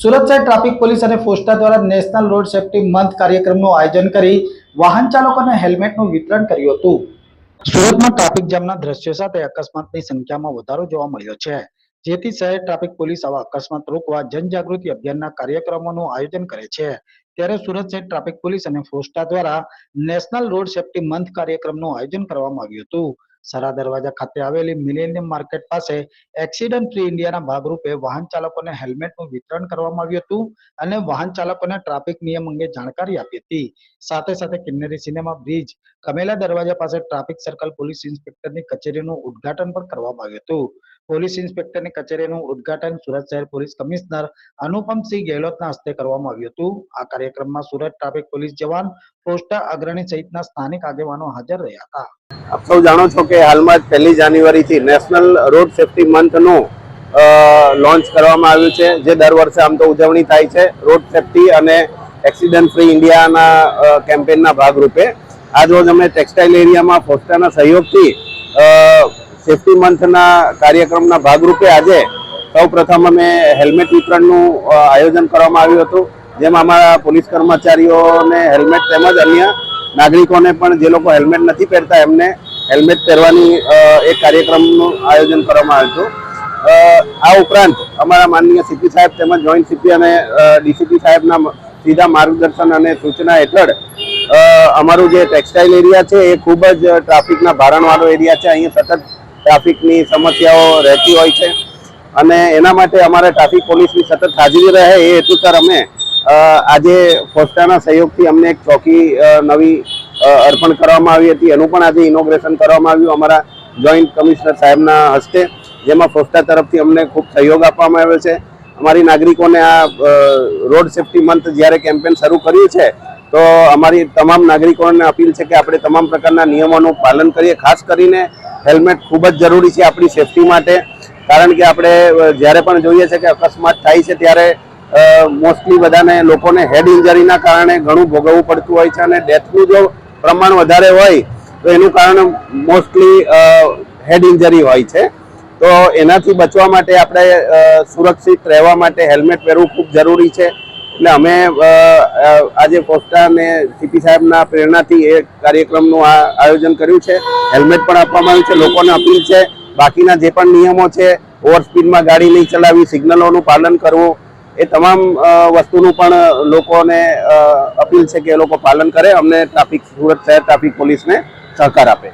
સુરત શહેર traffic police અને ફોસ્ટા દ્વારા નેશનલ રોડ સેફ્ટી મંથ કાર્યક્રમનું આયોજન કરી વાહન ચાલકોને હેલ્મેટનું વિતરણ કર્યું હતું. સુરતમાં ટ્રાફિક જામના દ્રશ્યો સાથે અકસ્માતની સંખ્યામાં વધારો જોવા મળ્યો છે. જેથી શહેર ટ્રાફિક પોલીસ આવા અકસ્માત રોકવા જનજાગૃતિ અભિયાનના કાર્યક્રમોનું આયોજન કરે છે. ત્યારે સુરત શહેર ટ્રાફિક પોલીસ અને ફોસ્ટા દ્વારા નેશનલ રોડ સેફ્ટી મંથ કાર્યક્રમનું આયોજન કરવામાં આવ્યું હતું. સરા દરવાજા ખાતે આવેલી મિલેનિયમ માર્કેટ પાસે એક્સિડન્ટ ફ્રી ઇન્ડિયાના ભાગરૂપે વાહન ચાલકોને હેલ્મેટનું વિતરણ કરવામાં આવ્યું હતું અને વાહન ચાલકોને ટ્રાફિક નિયમ અંગે જાણકારી આપી હતી. સાથે સાથે કિન્નરી સિનેમા બ્રિજ, કમેલા દરવાજા પાસે ટ્રાફિક સર્કલ પોલીસ ઇન્સ્પેક્ટરની કચેરીનું ઉદ્ઘાટન પણ કરવામાં આવ્યું હતું. પોલીસ ઇન્સ્પેક્ટરની કચેરીનું ઉદ્ઘાટન સુરત શહેર પોલીસ કમિશનર અનુપમસિંહ ગેહલોતના હસ્તે કરવામાં આવ્યું હતું. આ કાર્યક્રમમાં સુરત ટ્રાફિક પોલીસ જવાન પોસ્ટા અગ્રણી સહિતના સ્થાનિક આગેવાનો હાજર રહ્યા હતા. આપ સૌ જાણો છો કે હાલમાં જ પહેલી જાન્યુઆરીથી નેશનલ રોડ સેફ્ટી મંથનું લોન્ચ કરવામાં આવ્યું છે, જે દર વર્ષે આમ તો ઉજવણી થાય છે, રોડ સેફ્ટી અને એક્સિડન્ટ ફ્રી ઇન્ડિયાના કેમ્પેનના ભાગરૂપે. આજરોજ અમે ટેક્સટાઇલ એરિયામાં ફોસ્ટાના સહયોગથી સેફ્ટી મંથના કાર્યક્રમના ભાગરૂપે આજે સૌ પ્રથમ અમે હેલ્મેટ વિતરણનું આયોજન કરવામાં આવ્યું હતું, જેમાં અમારા પોલીસ કર્મચારીઓને હેલ્મેટ તેમજ અન્ય નાગરિકોને પણ જે લોકો હેલ્મેટ નથી પહેરતા, એમને હેલ્મેટ પહેરવાની એક કાર્યક્રમનું આયોજન કરવામાં આવ્યું હતું. આ ઉપરાંત અમારા માનનીય સીપી સાહેબ તેમજ જોઈન્ટ સીપી અને ડીસીપી સાહેબના સીધા માર્ગદર્શન અને સૂચના હેઠળ અમારું જે ટેક્સટાઇલ એરિયા છે એ ખૂબ જ ટ્રાફિકના ભારણવાળો એરિયા છે. અહીંયા સતત ટ્રાફિકની સમસ્યાઓ રહેતી હોય છે અને એના માટે અમારે ટ્રાફિક પોલીસની સતત હાજરી રહે એ હેતુસર અમે આજે ફોસ્ટાના સહયોગથી અમને એક ચોકી નવી અર્પણ કરવામાં આવી હતી. એનું પણ આજે ઇનોગ્રેશન કરવામાં આવ્યું અમારા જોઈન્ટ કમિશનર સાહેબના હસ્તે, જેમાં ફોસ્ટા તરફથી અમને ખૂબ સહયોગ આપવામાં આવ્યો છે. અમારી નાગરિકોને આ રોડ સેફ્ટી મંથ જ્યારે કેમ્પેન શરૂ કર્યું છે, તો અમારી તમામ નાગરિકોને અપીલ છે કે આપણે તમામ પ્રકારના નિયમોનું પાલન કરીએ. ખાસ કરીને હેલ્મેટ ખૂબ જ જરૂરી છે આપણી સેફટી માટે. કારણ કે આપણે જ્યારે પણ જોઈએ છે કે અકસ્માત થાય છે, ત્યારે મોસ્ટલી બધાને લોકોને હેડ ઇન્જરીના કારણે ઘણું ભોગવવું પડતું હોય છે અને ડેથનું જો પ્રમાણ વધારે હોય, તો એનું કારણ મોસ્ટલી હેડ ઇન્જરી હોય છે. તો એનાથી બચવા માટે આપણે સુરક્ષિત રહેવા માટે હેલ્મેટ પહેરવું ખૂબ જરૂરી છે. એટલે અમે આજે પોસ્ટા અને સીપી સાહેબના પ્રેરણાથી એ કાર્યક્રમનું આ આયોજન કર્યું છે. હેલ્મેટ પણ આપવામાં આવ્યું છે, લોકોને અપીલ છે. બાકીના જે પણ નિયમો છે, ઓવર સ્પીડમાં ગાડી નહીં ચલાવવી સિગ્નલોનું પાલન કરવું એ તમામ વસ્તુનું પણ લોકોને અપીલ છે કે એ લોકો પાલન કરે. અમને ટ્રાફિક, સુરત શહેર ટ્રાફિક પોલીસને સહકાર આપે.